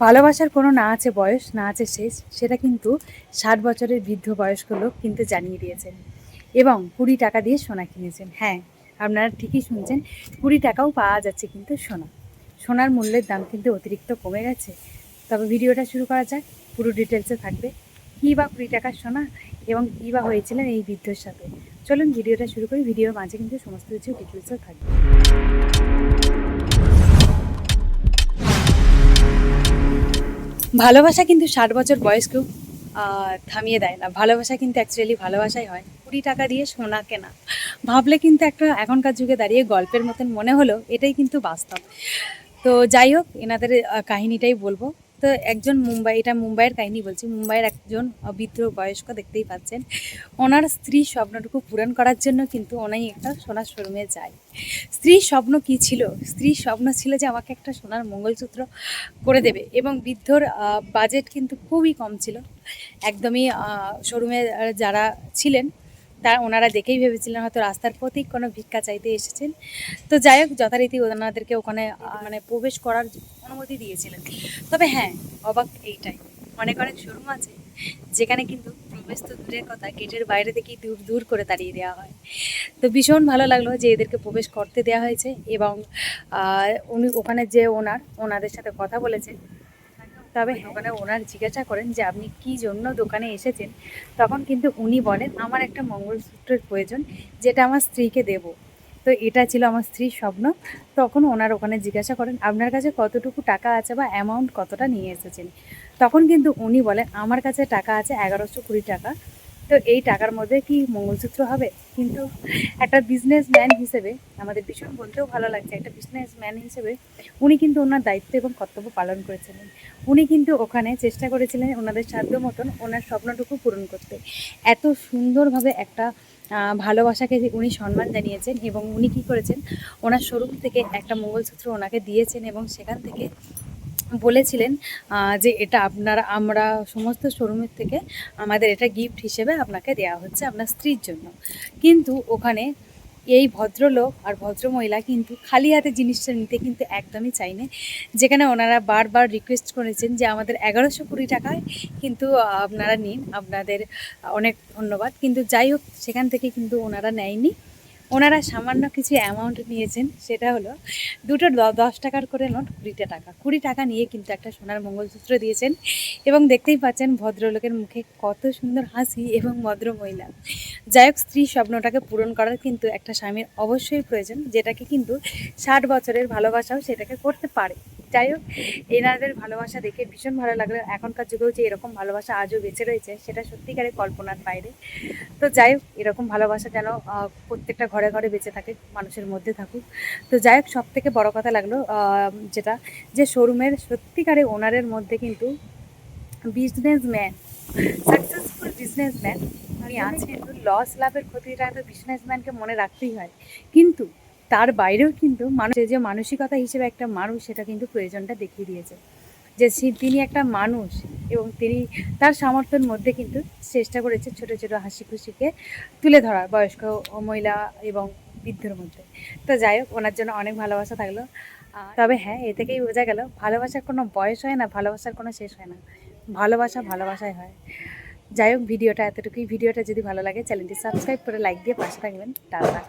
ভালোবাসার কোনো না আছে বয়স, না আছে শেষ, সেটা কিন্তু ষাট বছরের বৃদ্ধ বয়স্ক লোক কিন্তু জানিয়ে দিয়েছেন। এবং কুড়ি টাকা দিয়ে সোনা কিনেছেন। হ্যাঁ আপনারা ঠিকই শুনছেন, কুড়ি টাকাও পাওয়া যাচ্ছে কিন্তু সোনা। সোনার মূল্যের দাম কিন্তু অতিরিক্ত কমে গেছে। তবে ভিডিওটা শুরু করা যাক, পুরো ডিটেলসে থাকবে। কী বা কুড়ি টাকার সোনা এবং কী বা হয়েছিলেন এই বৃদ্ধর সাথে? চলুন ভিডিওটা শুরু করি। ভিডিওর মাঝে কিন্তু সমস্ত কিছু ডিটেলসও থাকবে। ভালোবাসা কিন্তু ষাট বছর বয়সকেও থামিয়ে দেয় না। ভালোবাসা কিন্তু অ্যাকচুয়ালি ভালোবাসাই হয়। কুড়ি টাকা দিয়ে সোনা কেনা। ভাবলে কিন্তু একটা এখনকার যুগে দাঁড়িয়ে গল্পের মতন মনে হলো এটাই কিন্তু বাস্তব। তো যাই হোক, এনাদের কাহিনীটাই বলব। তো একজন মুম্বাই, এটা মুম্বাইয়ের কাহিনী বলছি। মুম্বাইয়ের একজন বৃদ্ধ বয়স্ক দেখতেই পাচ্ছেন। ওনার স্ত্রীর স্বপ্নটুকু পূরণ করার জন্য কিন্তু ওনাই একটা সোনার শোরুমে যায়। স্ত্রীর স্বপ্ন কি ছিল? স্ত্রীর স্বপ্ন ছিল যে আমাকে একটা সোনার মঙ্গলসূত্র করে দেবে এবং বৃদ্ধর বাজেট কিন্তু খুবই কম ছিল। একদমই শোরুমে যারা ছিলেন তা ওনারা দেখেই ভেবেছিলেন হয়তো রাস্তার পথেই কোনো ভিক্ষা চাইতে এসেছেন। তো যাই হোক, যথারীতি ওনাদেরকে ওখানে মানে প্রবেশ করার অনুমতি দিয়েছিলেন। তবে হ্যাঁ অবাক এইটাই। অনেক অনেক শোরুম আছে, যেখানে কিন্তু প্রবেশ তো দূরের কথা, গেটের বাইরে থেকেই দূর দূর করে তাড়িয়ে দেওয়া হয়। তো ভীষণ ভালো লাগল যে এদেরকে প্রবেশ করতে দেওয়া হয়েছে এবং উনি ওখানে যে ওনার, ওনাদের সাথে কথা বলেছেন। তবে ওখানে ওনার জিজ্ঞাসা করেন যে আপনি কি জন্য দোকানে এসেছেন? তখন কিন্তু উনি বলেন, আমার একটা মঙ্গলসূত্রের প্রয়োজন, যেটা আমার স্ত্রীকে দেব। তো এটা ছিল আমার স্ত্রীর স্বপ্ন। তখন ওনার ওখানে জিজ্ঞাসা করেন, আপনার কাছে কতটুকু টাকা আছে বা অ্যামাউন্ট কতটা নিয়ে এসেছেন? তখন কিন্তু উনি বলেন, আমার কাছে টাকা আছে এগারোশো কুড়ি টাকা। তো এই টাকার মধ্যে কি মঙ্গলসূত্র হবে? কিন্তু একটা বিজনেসম্যান হিসেবে, আমাদের ভীষণ বলতেও ভালো লাগছে, একটা বিজনেসম্যান হিসেবে উনি কিন্তু ওনার দায়িত্ব এবং কর্তব্য পালন করেছিলেন। উনি কিন্তু ওখানে চেষ্টা করেছিলেন ওনাদের সাধ্য মতন ওনার স্বপ্নটুকু পূরণ করতে। এত সুন্দরভাবে একটা ভালোবাসাকে উনি সম্মান জানিয়েছেন এবং উনি কী করেছেন? ওনার শোরুম থেকে একটা মঙ্গলসূত্র ওনাকে দিয়েছেন এবং সেখান থেকে বলেছিলেন যে এটা আপনারা, আমরা সমস্ত শোরুমের থেকে আমাদের এটা গিফট হিসেবে আপনাকে দেওয়া হচ্ছে আপনার স্ত্রীর জন্য। কিন্তু ওখানে এই ভদ্রলোক আর ভদ্রমহিলা কিন্তু খালি হাতে জিনিসটা নিতে কিন্তু একদমই চাই না। যেখানে ওনারা বারবার রিকোয়েস্ট করেছেন যে আমাদের এগারোশো কুড়ি টাকায় কিন্তু আপনারা নিন, আপনাদের অনেক ধন্যবাদ। কিন্তু যাই হোক, সেখান থেকে কিন্তু ওনারা নেয়নি। ওনারা সামান্য কিছু অ্যামাউন্ট নিয়েছেন, সেটা হলো দুটো দশ টাকার করে নোট কুড়িটা টাকা। কুড়ি টাকা নিয়ে কিন্তু একটা সোনার মঙ্গলসূত্র দিয়েছেন এবং দেখতেই পাচ্ছেন ভদ্রলোকের মুখে কত সুন্দর হাসি এবং ভদ্র মহিলা। যাই হোক, স্ত্রী স্বপ্নটাকে পূরণ করার কিন্তু একটা স্বামীর অবশ্যই প্রয়োজন, যেটাকে কিন্তু ষাট বছরের ভালোবাসাও সেটাকে করতে পারে। যাই হোক, এনাদের ভালোবাসা দেখে ভীষণ ভালো লাগল। এখনকার যুগেও যে এরকম ভালোবাসা আজও বেঁচে রয়েছে, সেটা সত্যিকারের কল্পনার বাইরে। তো যাই হোক, এরকম ভালোবাসা যেন প্রত্যেকটা ঘরে ঘরে বেঁচে থাকে, মানুষের মধ্যে থাকুক। তো যাই হোক সব থেকে বড় কথা লাগল যেটা যে শোরুমের সত্যিকারের ওনারের মধ্যে কিন্তু বিজনেসম্যান সাকসেসফুল বিজনেসম্যান উনি কিন্তু লস লাভের ক্ষতিটা তো বিজনেসম্যানকে মনে রাখতেই হয়। কিন্তু তার বাইরেও কিন্তু মানুষ, যে মানসিকতা হিসেবে একটা মানুষ, সেটা কিন্তু প্রয়োজনটা দেখিয়ে দিয়েছে। যে তিনি একটা মানুষ এবং তিনি তার সামর্থ্যের মধ্যে কিন্তু চেষ্টা করেছে ছোট ছোট হাসি খুশিকে তুলে ধরার বয়স্ক মহিলা এবং বৃদ্ধর মধ্যে। তো যাই হোক, ওনার জন্য অনেক ভালোবাসা থাকল। তবে হ্যাঁ এ থেকেই বোঝা গেল, ভালোবাসার কোনো বয়স হয় না, ভালোবাসার কোনো শেষ হয় না। ভালোবাসা ভালোবাসাই হয়। যাই হোক, ভিডিওটা এতটুকুই। ভিডিওটা যদি ভালো লাগে, চ্যানেলটি সাবস্ক্রাইব করে লাইক দিয়ে পাশে থাকবেন। টাটা।